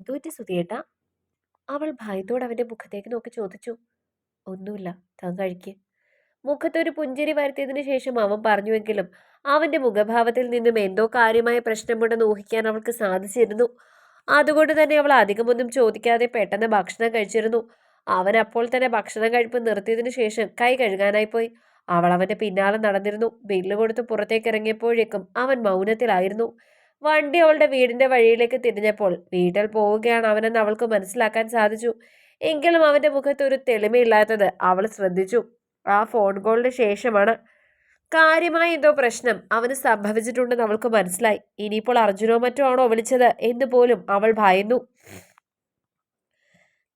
എന്തുപറ്റി സുധിയേട്ടാ അവൾ ഭയത്തോട് അവന്റെ മുഖത്തേക്ക് നോക്കി ചോദിച്ചു ഒന്നുമില്ല താൻ കഴിക്ക് മുഖത്തൊരു പുഞ്ചിരി വരുത്തിയതിനു ശേഷം അവൻ പറഞ്ഞുവെങ്കിലും അവന്റെ മുഖഭാവത്തിൽ നിന്നും എന്തോ കാര്യമായ പ്രശ്നമുണ്ടെന്ന് ഊഹിക്കാൻ അവൾക്ക് സാധിച്ചിരുന്നു. അതുകൊണ്ട് തന്നെ അവൾ അധികമൊന്നും ചോദിക്കാതെ പെട്ടെന്ന് ഭക്ഷണം കഴിച്ചിരുന്നു. അവൻ അപ്പോൾ തന്നെ ഭക്ഷണം കഴിപ്പ് നിർത്തിയതിനു ശേഷം കൈ കഴുകാനായി പോയി. അവൾ അവന്റെ പിന്നാലെ നടന്നിരുന്നു. ബില്ല് കൊടുത്ത് പുറത്തേക്ക് ഇറങ്ങിയപ്പോഴേക്കും അവൻ മൗനത്തിലായിരുന്നു. വണ്ടി അവളുടെ വീടിന്റെ വഴിയിലേക്ക് തിരിഞ്ഞപ്പോൾ വീട്ടിൽ പോവുകയാണ് അവനെന്ന് അവൾക്ക് മനസ്സിലാക്കാൻ സാധിച്ചു. എങ്കിലും അവന്റെ മുഖത്ത് ഒരു തെളിമയില്ലാത്തത് അവൾ ശ്രദ്ധിച്ചു. ആ ഫോൺ കോളിന് ശേഷമാണ്. കാര്യമായ എന്തോ പ്രശ്നം അവന് സംഭവിച്ചിട്ടുണ്ടെന്ന് അവൾക്ക് മനസ്സിലായി. ഇനിയിപ്പോൾ അർജുനോ മറ്റോ ആണോ വിളിച്ചത് എന്ന് പോലും അവൾ ഭയന്നു.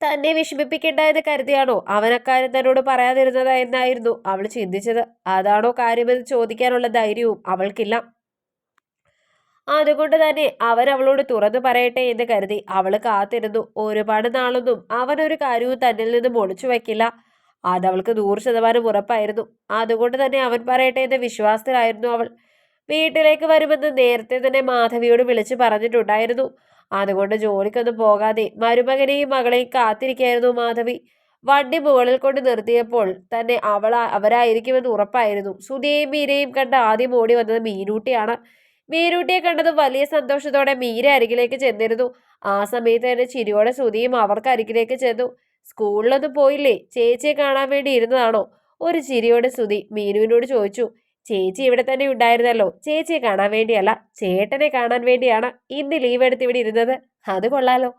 തന്നെ വിഷമിപ്പിക്കേണ്ട എന്ന് കരുതിയാണോ? അവൻ അക്കാര്യം തന്നോട് പറയാതിരുന്നത് എന്നായിരുന്നു അവൾ ചിന്തിച്ചത്. അതാണോ കാര്യമെന്ന് ചോദിക്കാനുള്ള ധൈര്യവും അവൾക്കില്ല. അതുകൊണ്ട് തന്നെ അവരവളോട് തുറന്നു പറയട്ടെ എന്ന് കരുതി അവൾ കാത്തിരുന്നു. ഒരുപാട് നാളൊന്നും അവനൊരു കാര്യവും തന്നിൽ നിന്നും ഒളിച്ചു വയ്ക്കില്ല അതവൾക്ക് നൂറ് ശതമാനം ഉറപ്പായിരുന്നു. അതുകൊണ്ട് തന്നെ അവൻ പറയട്ടെ എന്ന വിശ്വാസത്തിലായിരുന്നു അവൾ. വീട്ടിലേക്ക് വരുമെന്ന് നേരത്തെ തന്നെ മാധവിയോട് വിളിച്ചു പറഞ്ഞിട്ടുണ്ടായിരുന്നു. അതുകൊണ്ട് ജോലിക്കൊന്നും പോകാതെ മരുമകനെയും മകളെയും കാത്തിരിക്കായിരുന്നു മാധവി. വണ്ടി മുകളിൽ കൊണ്ട് നിർത്തിയപ്പോൾ തന്നെ അവൾ അവരായിരിക്കുമെന്ന് ഉറപ്പായിരുന്നു. സുധിയെയും മീനയും കണ്ട് ആദ്യം ഓടി വന്നത് മീനൂട്ടിയാണ്. മീനൂട്ടിയെ കണ്ടത് വലിയ സന്തോഷത്തോടെ മീര അരികിലേക്ക് ചെന്നിരുന്നു. ആ സമയത്ത് തന്നെ ചിരിയോടെ ശ്രുതിയും അവർക്ക് അരികിലേക്ക് ചെന്നു. സ്കൂളിലൊന്നും പോയില്ലേ? ചേച്ചിയെ കാണാൻ വേണ്ടി ഇരുന്നതാണോ? ഒരു ചിരിയോടെ ശ്രുതി മീനുവിനോട് ചോദിച്ചു. ചേച്ചി ഇവിടെ തന്നെ ഉണ്ടായിരുന്നല്ലോ. ചേച്ചിയെ കാണാൻ വേണ്ടിയല്ല ചേട്ടനെ കാണാൻ വേണ്ടിയാണ് ഇന്ന് ലീവ് എടുത്ത് ഇവിടെ ഇരുന്നത്. അത് കൊള്ളാലോ.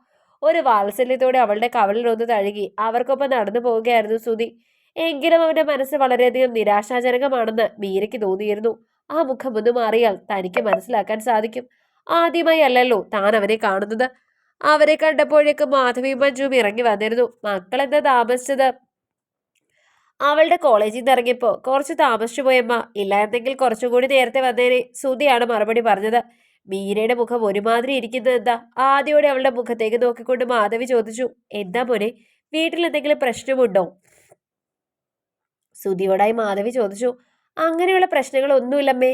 ഒരു വാത്സല്യത്തോടെ അവളുടെ കവളിൽ ഒന്ന് തഴുകി അവർക്കൊപ്പം നടന്നു പോവുകയായിരുന്നു ശ്രുതി. എങ്കിലും അവന്റെ മനസ്സ് വളരെയധികം നിരാശാജനകമാണെന്ന് മീരയ്ക്ക് തോന്നിയിരുന്നു. ആ മുഖം ഒന്ന് മാറിയാൽ തനിക്ക് മനസ്സിലാക്കാൻ സാധിക്കും. ആദ്യമായി അല്ലല്ലോ താൻ അവനെ കാണുന്നത്. അവരെ കണ്ടപ്പോഴേക്കും മാധവിയും മഞ്ജുവും ഇറങ്ങി വന്നിരുന്നു. മക്കൾ എന്താ താമസിച്ചത്? അവളുടെ കോളേജിൽ നിന്ന് ഇറങ്ങിയപ്പോൾ കുറച്ച് താമസിച്ചു പോയമ്മ. ഇല്ലായിരുന്നെങ്കിൽ കുറച്ചുകൂടി നേരത്തെ വന്നേനെ. സുധിയാണ് മറുപടി പറഞ്ഞത്. മീരയുടെ മുഖം ഒരുമാതിരി ഇരിക്കുന്നത് എന്താ? ആദ്യോടെ അവളുടെ മുഖത്തേക്ക് നോക്കിക്കൊണ്ട് മാധവി ചോദിച്ചു. എന്താ മോനെ? വീട്ടിൽ എന്തെങ്കിലും പ്രശ്നമുണ്ടോ? സുധിയോടായി മാധവി ചോദിച്ചു. അങ്ങനെയുള്ള പ്രശ്നങ്ങളൊന്നുമില്ലമ്മേ.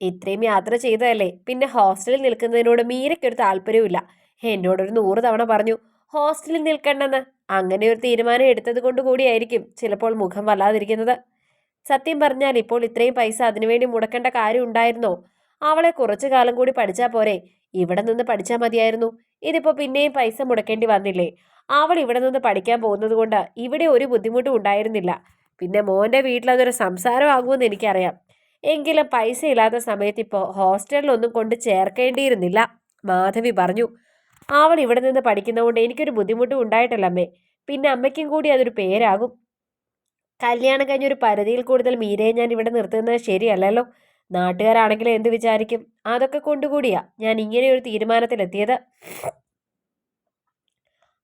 ഇത്രയും യാത്ര ചെയ്തതല്ലേ? പിന്നെ ഹോസ്റ്റലിൽ നിൽക്കുന്നതിനോട് മീരയ്ക്കൊരു താല്പര്യവുമില്ല. എന്നോടൊരു നൂറ് തവണ പറഞ്ഞു ഹോസ്റ്റലിൽ നിൽക്കണ്ടെന്ന്. അങ്ങനെ ഒരു തീരുമാനം എടുത്തത് കൊണ്ട് കൂടിയായിരിക്കും ചിലപ്പോൾ മുഖം വല്ലാതിരിക്കുന്നത്. സത്യം പറഞ്ഞാൽ ഇപ്പോൾ ഇത്രയും പൈസ അതിനുവേണ്ടി മുടക്കേണ്ട കാര്യം ഉണ്ടായിരുന്നോ? അവളെ കുറച്ചു കാലം കൂടി പഠിച്ചാൽ പോരെ. ഇവിടെ നിന്ന് പഠിച്ചാൽ മതിയായിരുന്നു. ഇതിപ്പോൾ പിന്നെയും പൈസ മുടക്കേണ്ടി വന്നില്ലേ? അവൾ ഇവിടെ നിന്ന് പഠിക്കാൻ പോകുന്നത് കൊണ്ട് ഇവിടെ ഒരു ബുദ്ധിമുട്ടും ഉണ്ടായിരുന്നില്ല. പിന്നെ മോന്റെ വീട്ടിൽ അതൊരു സംസാരമാകുമെന്ന് എനിക്കറിയാം. എങ്കിലും പൈസ ഇല്ലാത്ത സമയത്ത് ഇപ്പോൾ ഹോസ്റ്റലിലൊന്നും കൊണ്ട് ചേർക്കേണ്ടിയിരുന്നില്ല മാധവി പറഞ്ഞു. അവൾ ഇവിടെ നിന്ന് പഠിക്കുന്നതുകൊണ്ട് എനിക്കൊരു ബുദ്ധിമുട്ടും ഉണ്ടായിട്ടില്ല അമ്മേ പിന്നെ അമ്മയ്ക്കും കൂടി അതൊരു പേരാകും. കല്യാണം കഴിഞ്ഞൊരു പരിധിയിൽ കൂടുതൽ മീരയെ ഞാൻ ഇവിടെ നിർത്തുന്നത് ശരിയല്ലല്ലോ? നാട്ടുകാരാണെങ്കിലും എന്ത് വിചാരിക്കും? അതൊക്കെ കൊണ്ടുകൂടിയാ ഞാൻ ഇങ്ങനെ ഒരു തീരുമാനത്തിലെത്തിയത്.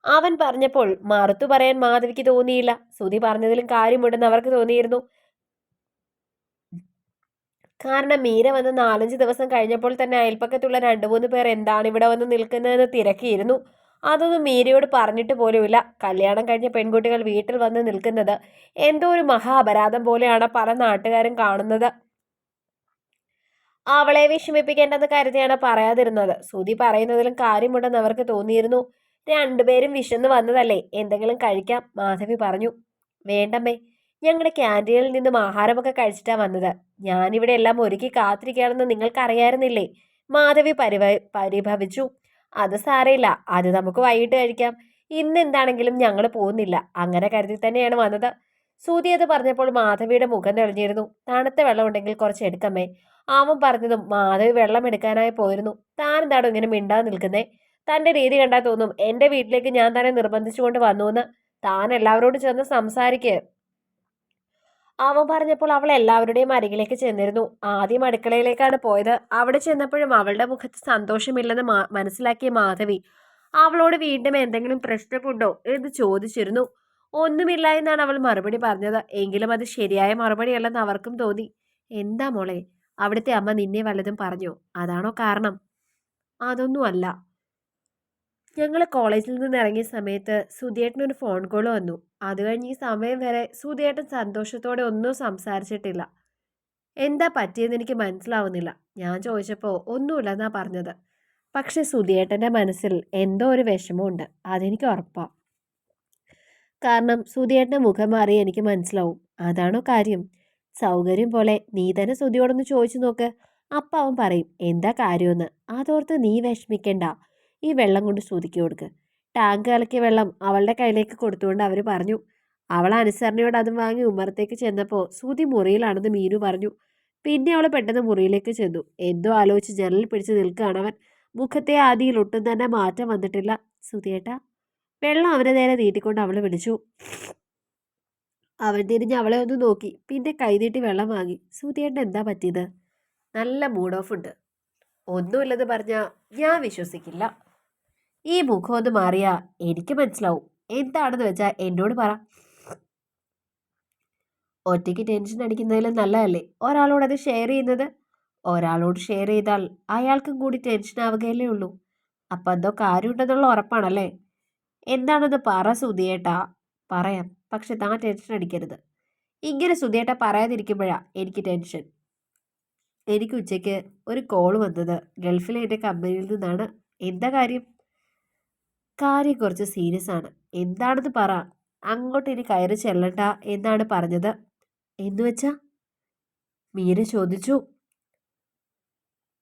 അവൻ പറഞ്ഞപ്പോൾ മറുത്തു പറയാൻ മാധവിക്ക് തോന്നിയില്ല. സുധി പറഞ്ഞതിലും കാര്യമുണ്ടെന്ന് അവർക്ക് തോന്നിയിരുന്നു. കാരണം മീര വന്ന് നാലഞ്ച് ദിവസം കഴിഞ്ഞപ്പോൾ തന്നെ അയൽപ്പക്കത്തുള്ള രണ്ടു മൂന്ന് പേർ എന്താണ് ഇവിടെ വന്ന് നിൽക്കുന്നതെന്ന് തിരക്കിയിരുന്നു. അതൊന്നും മീരയോട് പറഞ്ഞിട്ട് പോലുമില്ല. കല്യാണം കഴിഞ്ഞ പെൺകുട്ടികൾ വീട്ടിൽ വന്ന് നിൽക്കുന്നത് എന്തോ ഒരു മഹാ അപരാധം പോലെയാണ് പല നാട്ടുകാരും കാണുന്നത്. അവളെ വിഷമിപ്പിക്കേണ്ടെന്ന് കരുതിയാണ് പറയാതിരുന്നത്. സുധി പറയുന്നതിലും കാര്യമുണ്ടെന്ന് അവർക്ക് തോന്നിയിരുന്നു. രണ്ടുപേരും വിശന്ന് വന്നതല്ലേ? എന്തെങ്കിലും കഴിക്കാം മാധവി പറഞ്ഞു. വേണ്ടമ്മേ ഞങ്ങളുടെ ക്യാന്റീനിൽ നിന്നും ആഹാരമൊക്കെ കഴിച്ചിട്ടാണ് വന്നത്. ഞാനിവിടെ എല്ലാം ഒരുക്കി കാത്തിരിക്കുകയാണെന്ന് നിങ്ങൾക്കറിയായിരുന്നില്ലേ? മാധവി പരിഭ പരിഭവിച്ചു. അത് സാരയില്ല അത് നമുക്ക് വൈകിട്ട് കഴിക്കാം. ഇന്ന് എന്താണെങ്കിലും ഞങ്ങൾ പോകുന്നില്ല. അങ്ങനെ കരുതി തന്നെയാണ് വന്നത്. സൂതി അത് പറഞ്ഞപ്പോൾ മാധവിയുടെ മുഖം തെളിഞ്ഞിരുന്നു തണുത്ത വെള്ളം ഉണ്ടെങ്കിൽ കുറച്ച് എടുക്കമ്മേ. അവൻ പറഞ്ഞതും മാധവി വെള്ളം എടുക്കാനായി പോയിരുന്നു. താൻ എന്താണോ ഇങ്ങനെ മിണ്ടാതെ നിൽക്കുന്നേ? തന്റെ രീതി കണ്ടാൽ തോന്നും. എന്റെ വീട്ടിലേക്ക് ഞാൻ തന്നെ നിർബന്ധിച്ചുകൊണ്ട് വന്നു എന്ന് താൻ എല്ലാവരോടും ചെന്ന് സംസാരിക്ക്. അവൻ പറഞ്ഞപ്പോൾ അവൾ എല്ലാവരുടെയും അരികിലേക്ക് ചെന്നിരുന്നു. ആദ്യം അടുക്കളയിലേക്കാണ് പോയത്. അവിടെ ചെന്നപ്പോഴും അവളുടെ മുഖത്ത് സന്തോഷമില്ലെന്ന് മനസ്സിലാക്കിയ മാധവി അവളോട് വീണ്ടും എന്തെങ്കിലും പ്രശ്നമുണ്ടോ? എന്ന് ചോദിച്ചിരുന്നു. ഒന്നുമില്ല എന്നാണ് അവൾ മറുപടി പറഞ്ഞത്. എങ്കിലും അത് ശരിയായ മറുപടിയല്ലെന്ന് അവർക്കും തോന്നി. എന്താ മോളെ? അവിടുത്തെ അമ്മ നിന്നെ വല്ലതും പറഞ്ഞു. അതാണോ കാരണം? അതൊന്നുമല്ല. ഞങ്ങൾ കോളേജിൽ നിന്ന് ഇറങ്ങിയ സമയത്ത് സുധിയേട്ടനൊരു ഫോൺ കോൾ വന്നു. അത് കഴിഞ്ഞ് ഈ സമയം വരെ സുധിയേട്ടൻ സന്തോഷത്തോടെ ഒന്നും സംസാരിച്ചിട്ടില്ല. എന്താ പറ്റിയെന്ന് എനിക്ക് മനസ്സിലാവുന്നില്ല. ഞാൻ ചോദിച്ചപ്പോൾ ഒന്നുമില്ലെന്നാ പറഞ്ഞത്. പക്ഷെ സുധിയേട്ടന്റെ മനസ്സിൽ എന്തോ ഒരു വിഷമമുണ്ട്. അതെനിക്ക് ഉറപ്പാണ് കാരണം സുധിയേട്ടന്റെ മുഖം മാറി എനിക്ക് മനസ്സിലാവും. അതാണോ കാര്യം. സൗകര്യം പോലെ നീ തന്നെ സുധിയോടൊന്ന് ചോദിച്ചു നോക്ക്. അപ്പം അവൻ പറയും എന്താ കാര്യമെന്ന്? അതോർത്ത് നീ വിഷമിക്കണ്ട. ഈ വെള്ളം കൊണ്ട് ശ്രുതിക്ക് കൊടുക്ക്. ടാങ്ക് കലക്കിയ വെള്ളം അവളുടെ കയ്യിലേക്ക് കൊടുത്തുകൊണ്ട് അവർ പറഞ്ഞു അവൾ അനുസരണയോട് അതും വാങ്ങി ഉമ്മറത്തേക്ക് ചെന്നപ്പോൾ സൂതി മുറിയിലാണെന്ന് മീനു പറഞ്ഞു. പിന്നെ അവൾ പെട്ടെന്ന് മുറിയിലേക്ക് ചെന്നു. എന്തോ ആലോചിച്ച് ജനലിൽ പിടിച്ച് നിൽക്കുകയാണ് അവൻ. മുഖത്തെ ആദിയിൽ ഒട്ടും തന്നെ മാറ്റം വന്നിട്ടില്ല. സുതിയേട്ടാ വെള്ളം അവനെ നേരെ നീട്ടിക്കൊണ്ട് അവൾ വിളിച്ചു. അവൻ തിരിഞ്ഞ് അവളെ ഒന്ന് നോക്കി. പിന്നെ കൈനീട്ടി വെള്ളം വാങ്ങി. സുതിയേട്ട എന്താ പറ്റിയത്? നല്ല മൂഡ് ഓഫ് ഉണ്ട്. ഒന്നുമില്ലെന്ന് പറഞ്ഞാൽ ഞാൻ വിശ്വസിക്കില്ല. ഈ മുഖം ഒന്ന് മാറിയാ എനിക്ക് മനസ്സിലാവും. എന്താണെന്ന് വെച്ചാൽ എന്നോട് പറ. ഒറ്റയ്ക്ക് ടെൻഷൻ അടിക്കുന്നതിലും നല്ലതല്ലേ? ഒരാളോട് അത് ഷെയർ ചെയ്യുന്നത്? ഒരാളോട് ഷെയർ ചെയ്താൽ അയാൾക്കും കൂടി ടെൻഷൻ ആവുകയല്ലേ ഉള്ളൂ. അപ്പം എന്തോ കാര്യമുണ്ടെന്നുള്ള ഉറപ്പാണല്ലേ? എന്താണെന്ന് പറ സുധിയേട്ടാ. പറയാം. പക്ഷെ താൻ ടെൻഷൻ അടിക്കരുത്. ഇങ്ങനെ സുധിയേട്ട പറയാതിരിക്കുമ്പോഴാണ് എനിക്ക് ടെൻഷൻ എനിക്ക് ഉച്ചയ്ക്ക് ഒരു കോൾ വന്നത്. ഗൾഫിലെ എന്റെ കമ്പനിയിൽ നിന്നാണ്. എന്താ കാര്യം? കാര്യം കുറച്ച് സീരിയസ് ആണ്. എന്താണെന്ന് പറ. അങ്ങോട്ട് ഇനി കയറി ചെല്ലണ്ട എന്നാണ് പറഞ്ഞത്. എന്ന് വെച്ചാ? മീര ചോദിച്ചു.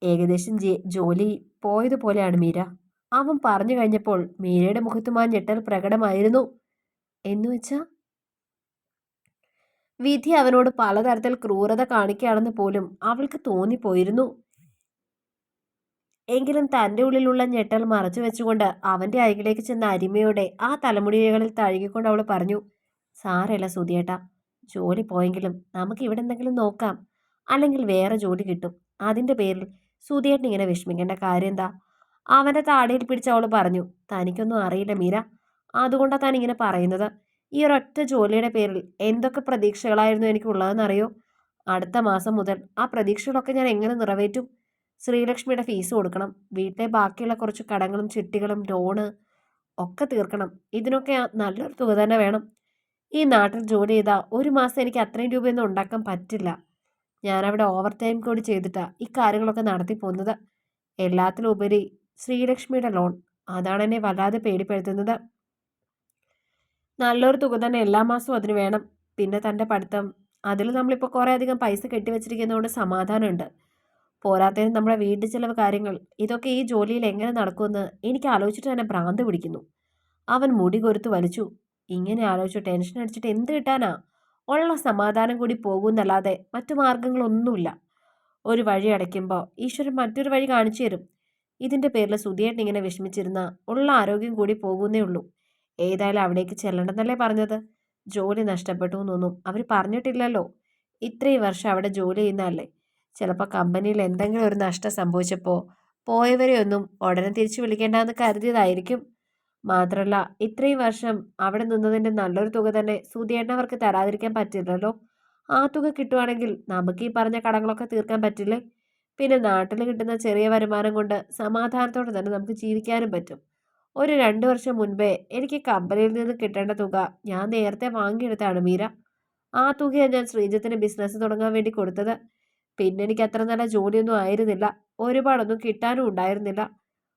ഏകദേശം ജോലി പോയതുപോലെയാണ് മീര. അവൻ പറഞ്ഞു കഴിഞ്ഞപ്പോൾ മീരയുടെ മുഖത്തും മാ ഞെട്ടൽ പ്രകടമായിരുന്നു. എന്ന് വെച്ചാ? വിധി അവനോട് പലതരത്തിൽ ക്രൂരത കാണിക്കുകയാണെന്ന് പോലും അവൾക്ക് തോന്നിപ്പോയിരുന്നു. എങ്കിലും തന്റെ ഉള്ളിലുള്ള ഞെട്ടൽ മറച്ചു വെച്ചുകൊണ്ട് അവന്റെ അരികിലേക്ക് ചെന്ന അരിമയോടെ ആ തലമുടികളിൽ തഴുകിക്കൊണ്ട് അവൾ പറഞ്ഞു സാരല്ല സുധിയേട്ട ജോലി പോയെങ്കിലും നമുക്ക് ഇവിടെ എന്തെങ്കിലും നോക്കാം. അല്ലെങ്കിൽ വേറെ ജോലി കിട്ടും. അതിന്റെ പേരിൽ സുധിയേട്ടൻ ഇങ്ങനെ വിഷമിക്കേണ്ട കാര്യം എന്താ? അവന്റെ താടിയിൽ പിടിച്ച് അവൾ പറഞ്ഞു തനിക്കൊന്നും അറിയില്ല മീര. അതുകൊണ്ടാണ് താൻ ഇങ്ങനെ പറയുന്നത്. ഈ ഒരൊറ്റ ജോലിയുടെ പേരിൽ എന്തൊക്കെ പ്രതീക്ഷകളായിരുന്നു എനിക്കുള്ളതെന്നറിയോ? അടുത്ത മാസം മുതൽ ആ പ്രതീക്ഷകളൊക്കെ ഞാൻ എങ്ങനെ നിറവേറ്റും? ശ്രീലക്ഷ്മിയുടെ ഫീസ് കൊടുക്കണം. വീട്ടിലെ ബാക്കിയുള്ള കുറച്ച് കടങ്ങളും ചിട്ടികളും ലോണ് ഒക്കെ തീർക്കണം. ഇതിനൊക്കെ നല്ലൊരു തുക തന്നെ വേണം. ഈ നാട്ടിൽ ജോലി ചെയ്താൽ ഒരു മാസം എനിക്ക് അത്രയും രൂപയൊന്നും ഉണ്ടാക്കാൻ പറ്റില്ല. ഞാനവിടെ ഓവർ ടൈം കൂടി ചെയ്തിട്ടാണ് ഈ കാര്യങ്ങളൊക്കെ നടത്തി പോകുന്നത്. എല്ലാത്തിലും ഉപരി ശ്രീലക്ഷ്മിയുടെ ലോൺ അതാണ് എന്നെ വല്ലാതെ പേടിപ്പെടുത്തുന്നത്. നല്ലൊരു തുക തന്നെ എല്ലാ മാസവും അതിന് വേണം. പിന്നെ തന്റെ പഠിത്തം. അതിൽ നമ്മളിപ്പോൾ കുറേ അധികം പൈസ കെട്ടിവെച്ചിരിക്കുന്നതുകൊണ്ട് സമാധാനമുണ്ട്. പോരാത്തതിന് നമ്മുടെ വീട്ടു ചിലവ് കാര്യങ്ങൾ ഇതൊക്കെ ഈ ജോലിയിൽ എങ്ങനെ നടക്കുമെന്ന് എനിക്ക് ആലോചിച്ചിട്ട് തന്നെ ഭ്രാന്ത് പിടിക്കുന്നു. അവൻ മുടി കൊരുത്ത് വലിച്ചു. ഇങ്ങനെ ആലോചിച്ചു ടെൻഷൻ അടിച്ചിട്ട് എന്ത് കിട്ടാനാ? ഉള്ള സമാധാനം കൂടി പോകുമെന്നല്ലാതെ മറ്റു മാർഗങ്ങളൊന്നുമില്ല. ഒരു വഴി അടയ്ക്കുമ്പോൾ ഈശ്വരൻ മറ്റൊരു വഴി കാണിച്ചു തരും. ഇതിന്റെ പേരിൽ സുധിയേട്ടൻ ഇങ്ങനെ വിഷമിച്ചിരുന്ന ഉള്ള ആരോഗ്യം കൂടി പോകുന്നേ ഉള്ളൂ. ഏതായാലും അവിടേക്ക് ചെല്ലണ്ടെന്നല്ലേ പറഞ്ഞത്? ജോലി നഷ്ടപ്പെട്ടു എന്നൊന്നും അവർ പറഞ്ഞിട്ടില്ലല്ലോ. ഇത്രയും വർഷം അവിടെ ജോലി ചെയ്യുന്നതല്ലേ? ചിലപ്പോൾ കമ്പനിയിൽ എന്തെങ്കിലും ഒരു നഷ്ടം സംഭവിച്ചപ്പോൾ പോയവരെ ഒന്നും ഉടനെ തിരിച്ചു വിളിക്കേണ്ടെന്ന് കരുതിയതായിരിക്കും. മാത്രമല്ല ഇത്രയും വർഷം അവിടെ നിന്നതിന്റെ നല്ലൊരു തുക തന്നെ സുധിയേട്ടനവർക്ക് തരാതിരിക്കാൻ പറ്റില്ലല്ലോ. ആ തുക കിട്ടുവാണെങ്കിൽ നമുക്ക് ഈ പറഞ്ഞ കടങ്ങളൊക്കെ തീർക്കാൻ പറ്റില്ലേ? പിന്നെ നാട്ടിൽ കിട്ടുന്ന ചെറിയ വരുമാനം കൊണ്ട് സമാധാനത്തോടെ തന്നെ നമുക്ക് ജീവിക്കാനും പറ്റും. ഒരു രണ്ട് വർഷം മുൻപേ എനിക്ക് കമ്പനിയിൽ നിന്ന് കിട്ടേണ്ട തുക ഞാൻ നേരത്തെ വാങ്ങിയെടുത്താണ് മീര. ആ തുകയാണ് ഞാൻ ശ്രീജിത്തിന് ബിസിനസ് തുടങ്ങാൻ വേണ്ടി കൊടുത്തത്. പിന്നെ എനിക്ക് അത്ര നല്ല ജോലിയൊന്നും ആയിരുന്നില്ല. ഒരുപാടൊന്നും കിട്ടാനും ഉണ്ടായിരുന്നില്ല.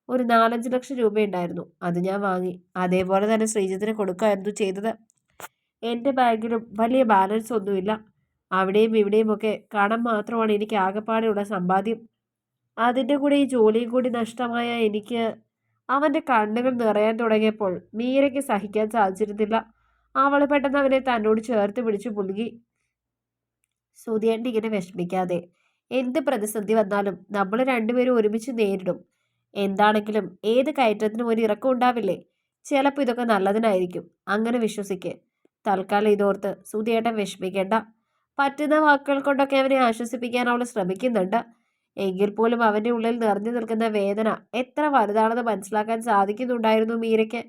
ഒരു നാലഞ്ച് ലക്ഷം രൂപയുണ്ടായിരുന്നു അത് ഞാൻ വാങ്ങി. അതേപോലെ തന്നെ ശ്രീജിത്തിന് കൊടുക്കുകയായിരുന്നു ചെയ്തത്. എന്റെ ബാങ്കിലും വലിയ ബാലൻസ് ഒന്നുമില്ല. അവിടെയും ഇവിടെയും ഒക്കെ കടം മാത്രമാണ് എനിക്ക് ആകെപ്പാടെയുള്ള സമ്പാദ്യം. അതിന്റെ കൂടെ ഈ ജോലിയും കൂടി നഷ്ടമായ എനിക്ക് അവന്റെ കണ്ണുകൾ നിറയാൻ തുടങ്ങിയപ്പോൾ മീരയ്ക്ക് സഹിക്കാൻ സാധിച്ചിരുന്നില്ല. അവൾ പെട്ടെന്ന് അവനെ തന്നോട് ചേർത്ത് പിടിച്ചു പുലുകി സുധിയേണ്ടി ഇങ്ങനെ വിഷമിക്കാതെ എന്ത് പ്രതിസന്ധി വന്നാലും നമ്മൾ രണ്ടുപേരും ഒരുമിച്ച് നേരിടും. എന്താണെങ്കിലും ഏത് കയറ്റത്തിനും ഒരു ഇറക്കം ഉണ്ടാവില്ലേ? ചിലപ്പോൾ ഇതൊക്കെ നല്ലതിനായിരിക്കും. അങ്ങനെ വിശ്വസിക്ക്. തൽക്കാലം ഇതോർത്ത് സുധിയേട്ടൻ വിഷമിക്കേണ്ട. പറ്റുന്ന വാക്കുകൾ കൊണ്ടൊക്കെ അവനെ ആശ്വസിപ്പിക്കാൻ അവൾ ശ്രമിക്കുന്നുണ്ട്. എങ്കിൽ പോലും അവന്റെ ഉള്ളിൽ നിറഞ്ഞു നിൽക്കുന്ന വേദന എത്ര വലുതാണെന്ന് മനസ്സിലാക്കാൻ സാധിക്കുന്നുണ്ടായിരുന്നു മീരയ്ക്ക്.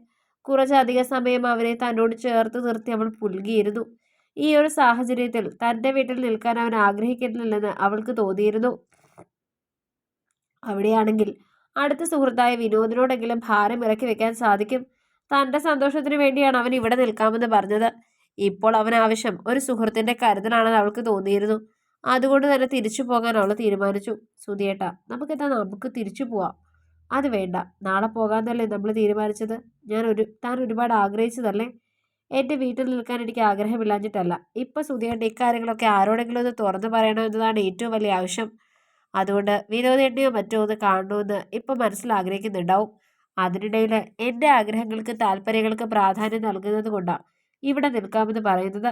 കുറച്ചധിക സമയം അവനെ തന്നോട് ചേർത്ത് നിർത്തി അവൾ പുൽകിയിരുന്നു. ഈ ഒരു സാഹചര്യത്തിൽ തന്റെ വീട്ടിൽ നിൽക്കാൻ അവൻ ആഗ്രഹിക്കുന്നില്ലെന്ന് അവൾക്ക് തോന്നിയിരുന്നു. അവിടെയാണെങ്കിൽ അടുത്ത സുഹൃത്തായ വിനോദിനോടെങ്കിലും ഭാരം ഇറക്കി വെക്കാൻ സാധിക്കും. തന്റെ സന്തോഷത്തിന് വേണ്ടിയാണ് അവൻ ഇവിടെ നിൽക്കാമെന്ന് പറഞ്ഞത്. ഇപ്പോൾ അവൻ ആവശ്യം ഒരു സുഹൃത്തിന്റെ കരുതലാണെന്ന് അവൾക്ക് തോന്നിയിരുന്നു. അതുകൊണ്ട് തന്നെ തിരിച്ചു പോകാൻ അവൾ തീരുമാനിച്ചു. സുധിയേട്ട നമുക്കെന്താ നമുക്ക് തിരിച്ചു പോവാം? അത് വേണ്ട. നാളെ പോകാമെന്നല്ലേ നമ്മൾ തീരുമാനിച്ചത്? ഞാൻ ഒരു താൻ ഒരുപാട് ആഗ്രഹിച്ചതല്ലേ? എന്റെ വീട്ടിൽ നിൽക്കാൻ എനിക്ക് ആഗ്രഹമില്ലാഞ്ഞിട്ടല്ല. ഇപ്പം സുധിയേട്ട ഇക്കാര്യങ്ങളൊക്കെ ആരോടെങ്കിലും ഒന്ന് തുറന്നു പറയണമെന്നതാണ് ഏറ്റവും വലിയ ആവശ്യം. അതുകൊണ്ട് വിനോദേട്ടനെയോ മറ്റോ ഒന്ന് കാണണമെന്ന് ഇപ്പം മനസ്സിൽ ആഗ്രഹിക്കുന്നുണ്ടാവും. അതിനിടയിൽ എന്റെ ആഗ്രഹങ്ങൾക്ക് താല്പര്യങ്ങൾക്ക് പ്രാധാന്യം നൽകുന്നത് കൊണ്ടാണ് ഇവിടെ നിൽക്കാമെന്ന് പറയുന്നത്.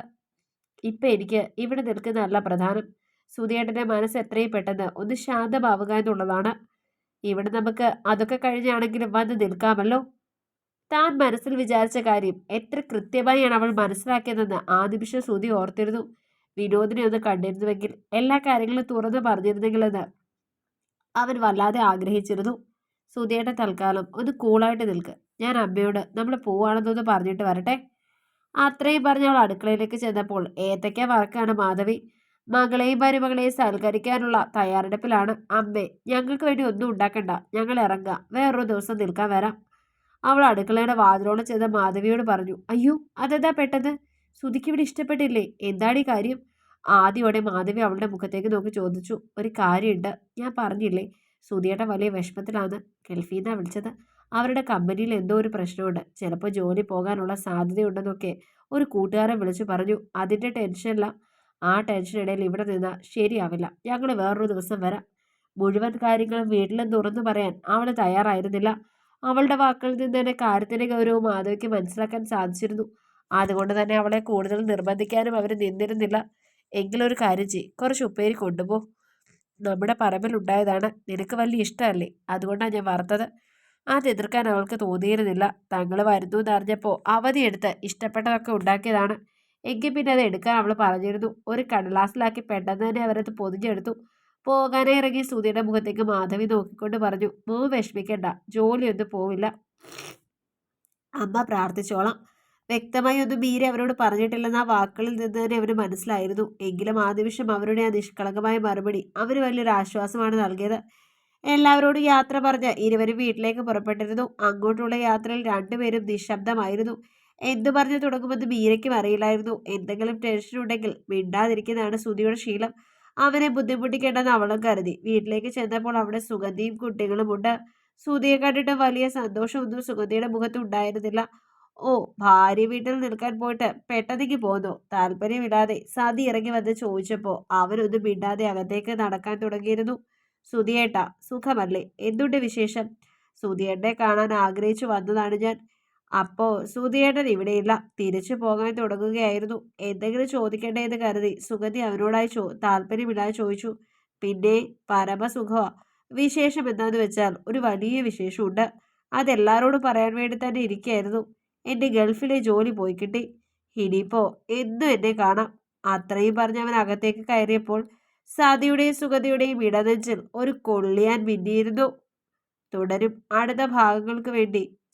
ഇപ്പം എനിക്ക് ഇവിടെ നിൽക്കുന്നതല്ല പ്രധാനം. സുധിയേട്ടന്റെ മനസ്സ് എത്രയും പെട്ടെന്ന് ഒന്ന് ശാന്തമാവുക എന്നുള്ളതാണ്. ഇവിടെ നമുക്ക് അതൊക്കെ കഴിഞ്ഞാണെങ്കിലും വന്ന് നിൽക്കാമല്ലോ. താൻ മനസ്സിൽ വിചാരിച്ച കാര്യം എത്ര കൃത്യമായാണ് അവൾ മനസ്സിലാക്കിയതെന്ന് ആ നിമിഷം ശ്രുതി ഓർത്തിരുന്നു. വിനോദിനെ ഒന്ന് കണ്ടിരുന്നുവെങ്കിൽ എല്ലാ കാര്യങ്ങളും തുറന്നു പറഞ്ഞിരുന്നെങ്കിലെന്ന് അവൻ വല്ലാതെ ആഗ്രഹിച്ചിരുന്നു. സുധിയുടെ തൽക്കാലം ഒന്ന് കൂളായിട്ട് നിൽക്ക്. ഞാൻ അമ്മയോട് നമ്മൾ പോവാണെന്നൊന്ന് പറഞ്ഞിട്ട് വരട്ടെ. അത്രയും പറഞ്ഞ അവൾ അടുക്കളയിലേക്ക് ചെന്നപ്പോൾ ഏത്തയ്ക്ക വറക്കാണ് മാധവി. മകളെയും മരുമകളെയും സൽക്കരിക്കാനുള്ള തയ്യാറെടുപ്പിലാണ് അമ്മേ. ഞങ്ങൾക്ക് വേണ്ടി ഒന്നും ഉണ്ടാക്കണ്ട. ഞങ്ങൾ ഇറങ്ങുക വേറൊരു ദിവസം നിൽക്കാൻ വരാം. അവൾ അടുക്കളയുടെ വാതിലോണം ചെന്ന് മാധവിയോട് പറഞ്ഞു അയ്യോ അതെന്താ പെട്ടെന്ന്? സുധിക്ക് ഇവിടെ ഇഷ്ടപ്പെട്ടില്ലേ? എന്താണ് ഈ കാര്യം? ആദ്യോടെ മാധവി അവളുടെ മുഖത്തേക്ക് നോക്കി ചോദിച്ചു ഒരു കാര്യമുണ്ട്. ഞാൻ പറഞ്ഞില്ലേ സുധിയുടെ വലിയ വിഷമത്തിലാണ് ഗൾഫിൽ വിളിച്ചത്. അവരുടെ കമ്പനിയിൽ എന്തോ ഒരു പ്രശ്നമുണ്ട്. ചിലപ്പോൾ ജോലി പോകാനുള്ള സാധ്യതയുണ്ടെന്നൊക്കെ ഒരു കൂട്ടുകാരൻ വിളിച്ചു പറഞ്ഞു. അതിന്റെ ടെൻഷനില്ല. ആ ടെൻഷനിടയിൽ ഇവിടെ നിന്നാൽ ശരിയാവില്ല. ഞങ്ങൾ വേറൊരു ദിവസം വരാം. മുഴുവൻ കാര്യങ്ങളും വീട്ടിലും തുറന്നു പറയാൻ അവൾ തയ്യാറായിരുന്നില്ല. അവളുടെ വാക്കുകളിൽ നിന്ന് തന്നെ കാര്യത്തിന്റെ ഗൗരവം മാധവിക്ക് മനസ്സിലാക്കാൻ സാധിച്ചിരുന്നു. അതുകൊണ്ട് തന്നെ അവളെ കൂടുതൽ നിർബന്ധിക്കാനും അവർ നിന്നിരുന്നില്ല. എങ്കിലൊരു കാര്യം ചെയ് കുറച്ച് ഉപ്പേരി കൊണ്ടുപോ. നമ്മുടെ പറമ്പിലുണ്ടായതാണ് നിനക്ക് വലിയ ഇഷ്ടമല്ലേ? അതുകൊണ്ടാണ് ഞാൻ വറുത്തത്. അത് എതിർക്കാൻ അവൾക്ക് തോന്നിയിരുന്നില്ല. തങ്ങൾ വരുന്നു എന്നറിഞ്ഞപ്പോൾ അവധിയെടുത്ത് ഇഷ്ടപ്പെട്ടതൊക്കെ ഉണ്ടാക്കിയതാണ്. എങ്കിൽ പിന്നെ അത് എടുക്കാൻ അവൾ പറഞ്ഞിരുന്നു. ഒരു കടലാസിലാക്കി പെട്ടെന്ന് തന്നെ അവരത് പൊതിഞ്ഞെടുത്തു. പോകാനായി ഇറങ്ങി സുധിയുടെ മുഖത്തേക്ക് മാധവി നോക്കിക്കൊണ്ട് പറഞ്ഞു മോ വിഷമിക്കണ്ട ജോലിയൊന്നും പോവില്ല. അമ്മ പ്രാർത്ഥിച്ചോളാം. വ്യക്തമായി ഒന്നും മീര അവരോട് പറഞ്ഞിട്ടില്ലെന്ന ആ വാക്കുകളിൽ നിന്ന് തന്നെ അവന് മനസ്സിലായിരുന്നു. എങ്കിലും ആ നിമിഷം അവരുടെ ആ നിഷ്കളങ്കമായ മറുപടി അവന് വലിയൊരു ആശ്വാസമാണ് നൽകിയത്. എല്ലാവരോടും യാത്ര പറഞ്ഞ് ഇരുവരും വീട്ടിലേക്ക് പുറപ്പെട്ടിരുന്നു. അങ്ങോട്ടുള്ള യാത്രയിൽ രണ്ടുപേരും നിശബ്ദമായിരുന്നു. എന്തു പറഞ്ഞു തുടങ്ങുമെന്ന് മീരയ്ക്കും അറിയില്ലായിരുന്നു. എന്തെങ്കിലും ടെൻഷൻ ഉണ്ടെങ്കിൽ മിണ്ടാതിരിക്കുന്നതാണ് സുധിയുടെ ശീലം. അവനെ ബുദ്ധിമുട്ടിക്കേണ്ടെന്ന് അവളും കരുതി. വീട്ടിലേക്ക് ചെന്നപ്പോൾ അവിടെ സുഗന്ധിയും കുട്ടികളും ഉണ്ട്. സുധിയെ കണ്ടിട്ട് വലിയ സന്തോഷമൊന്നും സുഗന്ധിയുടെ മുഖത്ത് ഉണ്ടായിരുന്നില്ല. ഓ ഭാര്യ വീട്ടിൽ നിൽക്കാൻ പോയിട്ട് പെട്ടതിക്ക് പോന്നു? താല്പര്യമില്ലാതെ സതി ഇറങ്ങി വന്ന് ചോദിച്ചപ്പോൾ അവരൊന്നും മിണ്ടാതെ അകത്തേക്ക് നടക്കാൻ തുടങ്ങിയിരുന്നു. സുധിയേട്ട സുഖമല്ലേ? എന്തുണ്ട് വിശേഷം? സുധിയേട്ടനെ കാണാൻ ആഗ്രഹിച്ചു വന്നതാണ് ഞാൻ. അപ്പോൾ സുധിയേട്ടൻ ഇവിടെയില്ല. തിരിച്ചു പോകാൻ തുടങ്ങുകയായിരുന്നു. എന്തെങ്കിലും ചോദിക്കേണ്ടതെന്ന് കരുതി സുഗതി അവനോടായി ചോ താല്പര്യമില്ലാതെ ചോദിച്ചു. പിന്നെ പരമസുഖമാ. വിശേഷം എന്താന്ന് വെച്ചാൽ ഒരു വലിയ വിശേഷമുണ്ട്. അതെല്ലാവരോടും പറയാൻ വേണ്ടി തന്നെ ഇരിക്കുകയായിരുന്നു. എന്റെ ഗൾഫിലെ ജോലി പോയി കിട്ടി ഇനിയിപ്പോ എന്നും എന്നെ കാണാം. അത്രയും പറഞ്ഞ് അവൻ അകത്തേക്ക് കയറിയപ്പോൾ സതിയുടെയും സുഗതിയുടെയും ഇടനെഞ്ചിൽ ഒരു കൊള്ളിയാൻ മിന്നിയിരുന്നു. തുടരും. അടുത്ത ഭാഗങ്ങൾക്ക് വേണ്ടി